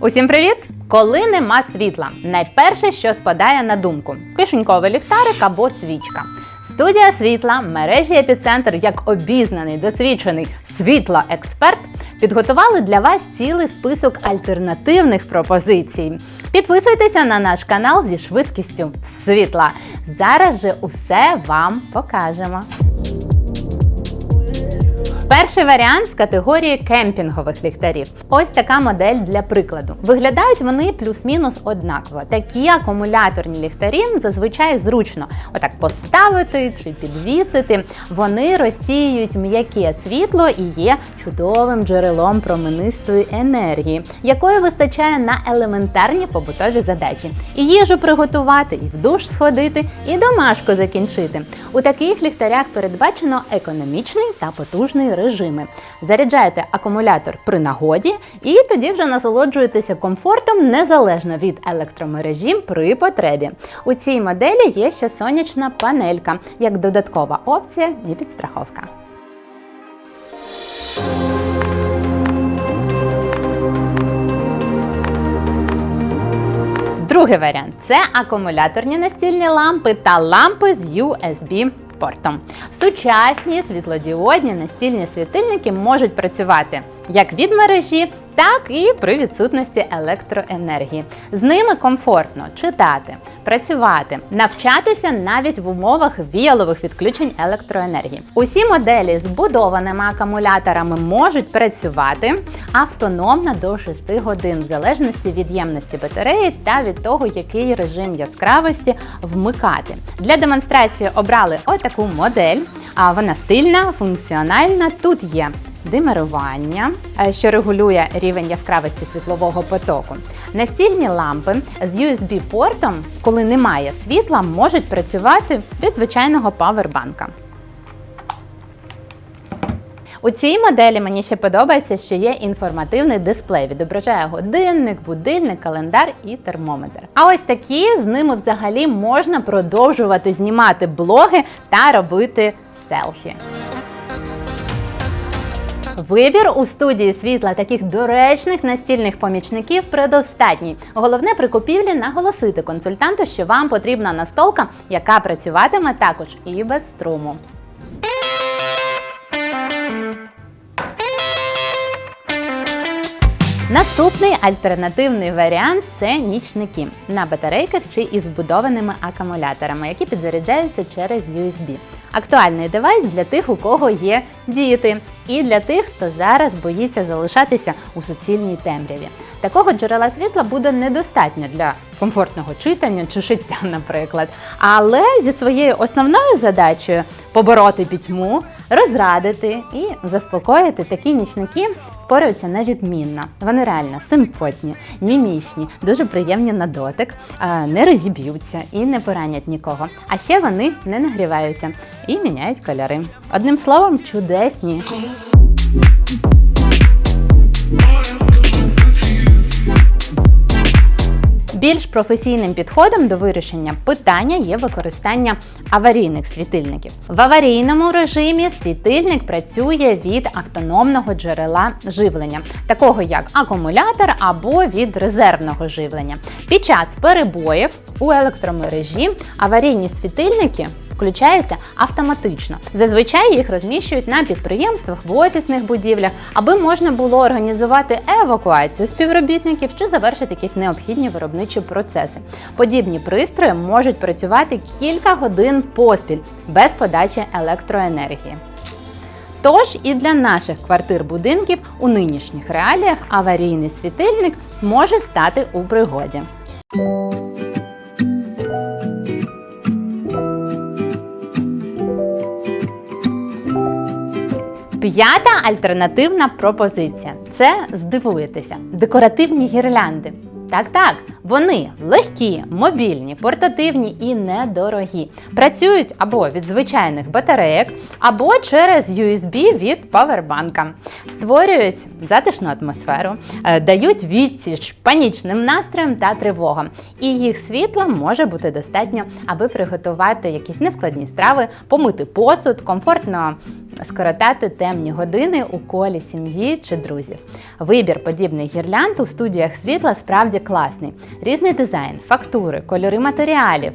Усім привіт! Коли нема світла, найперше, що спадає на думку: кишеньковий ліхтарик або свічка. Студія світла, мережі епіцентр, як обізнаний, досвідчений світлоексперт, підготували для вас цілий список альтернативних пропозицій. Підписуйтеся на наш канал зі швидкістю світла. Зараз же усе вам покажемо. Перший варіант з категорії кемпінгових ліхтарів. Ось така модель для прикладу. Виглядають вони плюс-мінус однаково. Такі акумуляторні ліхтарі зазвичай зручно отак поставити чи підвісити. Вони розсіюють м'яке світло і є чудовим джерелом променистої енергії, якої вистачає на елементарні побутові задачі. І їжу приготувати, і в душ сходити, і домашку закінчити. У таких ліхтарях передбачено економічний та потужний режими. Заряджаєте акумулятор при нагоді і тоді вже насолоджуєтеся комфортом незалежно від електромережі при потребі. У цій моделі є ще сонячна панелька як додаткова опція і підстраховка. Другий варіант це акумуляторні настільні лампи та лампи з USB портом. Сучасні світлодіодні настільні світильники можуть працювати як від мережі, так і при відсутності електроенергії. З ними комфортно читати, працювати, навчатися навіть в умовах віялових відключень електроенергії. Усі моделі з будованими акумуляторами можуть працювати автономно до 6 годин, в залежності від ємності батареї та від того, який режим яскравості вмикати. Для демонстрації обрали отаку модель. А вона стильна, функціональна. Тут є димерування, е, що регулює рівень яскравості світлового потоку. Настільні лампи з USB-портом, коли немає світла, можуть працювати від звичайного павербанка. У цій моделі мені ще подобається, що є інформативний дисплей, відображає годинник, будильник, календар і термометр. А ось такі з ними взагалі можна продовжувати знімати блоги та робити селфі. Вибір у студії світла таких доречних настільних помічників предостатній. Головне при купівлі наголосити консультанту, що вам потрібна настолка, яка працюватиме також і без струму. Наступний альтернативний варіант це нічники на батарейках чи із вбудованими акумуляторами, які підзаряджаються через USB. Актуальний девайс для тих, у кого є діти, і для тих, хто зараз боїться залишатися у суцільній темряві. Такого джерела світла буде недостатньо для комфортного читання чи шиття, наприклад. Але зі своєю основною задачею побороти пітьму, розрадити і заспокоїти такі нічники впораються невідмінно. Вони реально симпотні, мімічні, дуже приємні на дотик, не розіб'ються і не поранять нікого. А ще вони не нагріваються і міняють кольори. Одним словом, чудесні. Більш професійним підходом до вирішення питання є використання аварійних світильників. В аварійному режимі світильник працює від автономного джерела живлення, такого як акумулятор або від резервного живлення. Під час перебоїв у електромережі аварійні світильники включаються автоматично. Зазвичай їх розміщують на підприємствах, в офісних будівлях, аби можна було організувати евакуацію співробітників чи завершити якісь необхідні виробничі процеси. Подібні пристрої можуть працювати кілька годин поспіль без подачі електроенергії. Тож і для наших квартир-будинків у нинішніх реаліях аварійний світильник може стати у пригоді. П'ята альтернативна пропозиція. Це здивуєтеся, декоративні гірлянди. Так, так, Вони легкі, мобільні, портативні і недорогі. Працюють або від звичайних батарейок, або через USB від павербанка. Створюють затишну атмосферу, е, дають відсіч панічним настроям та тривогам. І їх світла може бути достатньо, аби приготувати якісь нескладні страви, помити посуд, комфортно скоротати темні години у колі сім'ї чи друзів. Вибір подібних гірлянд у студіях світла справді класний. Різний дизайн, фактури, кольори матеріалів,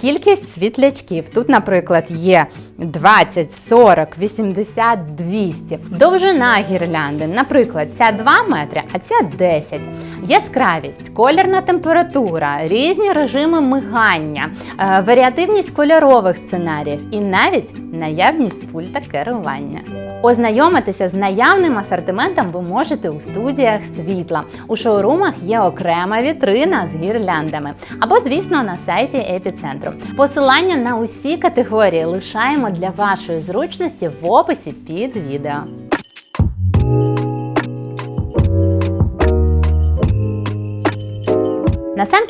кількість світлячків. Тут, наприклад, є 20, 40, 80, 200. Довжина гірлянди, наприклад, ця 2 метри, а ця 10. Яскравість, колірна температура, різні режими мигання, е, варіативність кольорових сценаріїв і навіть наявність пульта керування. Ознайомитися з наявним асортиментом ви можете у студіях світла. У шоурумах є окрема вітрина з гірляндами або, звісно, на сайті епіцентру. Посилання на усі категорії лишаємо для вашої зручності в описі під відео.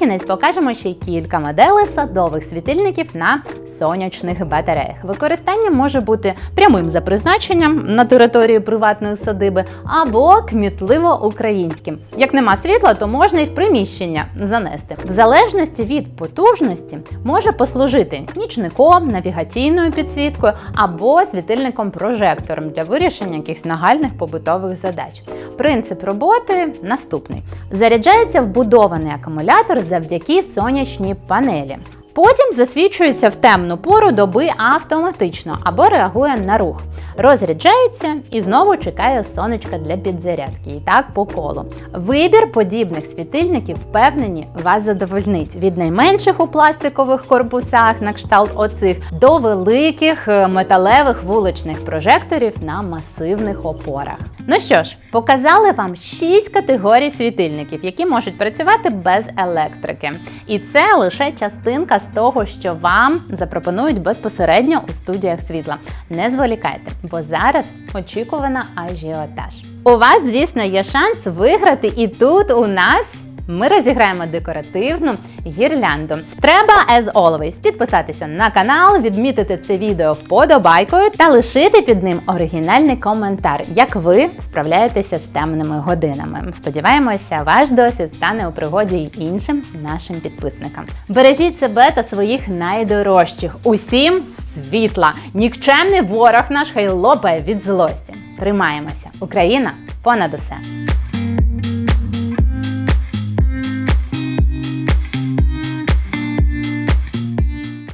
Насамкінець покажемо ще й кілька моделей садових світильників на сонячних батареях. Використання може бути прямим за призначенням на території приватної садиби або кмітливо українським. Як нема світла, то можна і в приміщення занести. В залежності від потужності може послужити нічником, навігаційною підсвіткою або світильником-прожектором для вирішення якихось нагальних побутових задач. Принцип роботи наступний: заряджається вбудований акумулятор завдяки сонячній панелі. Потім засвічується в темну пору доби автоматично або реагує на рух. Розряджається і знову чекає сонечка для підзарядки. І так по колу. Вибір подібних світильників, впевнені, вас задовольнить від найменших у пластикових корпусах на кшталт оцих до великих е, металевих вуличних прожекторів на масивних опорах. Ну що ж, показали вам 6 категорій світильників, які можуть працювати без електрики. І це лише частинка з того, що вам запропонують безпосередньо у студіях світла. Не зволікайте, бо зараз очікувана ажіотаж. У вас, звісно, є шанс виграти, і тут у нас. Ми розіграємо декоративну гірлянду. Треба, as always, підписатися на канал, відмітити це відео вподобайкою та лишити під ним оригінальний коментар, як ви справляєтеся з темними годинами. Сподіваємося, ваш досвід стане у пригоді й іншим нашим підписникам. Бережіть себе та своїх найдорожчих. Усім світла! Нікчемний ворог наш хай лопає від злості. Тримаємося! Україна понад усе!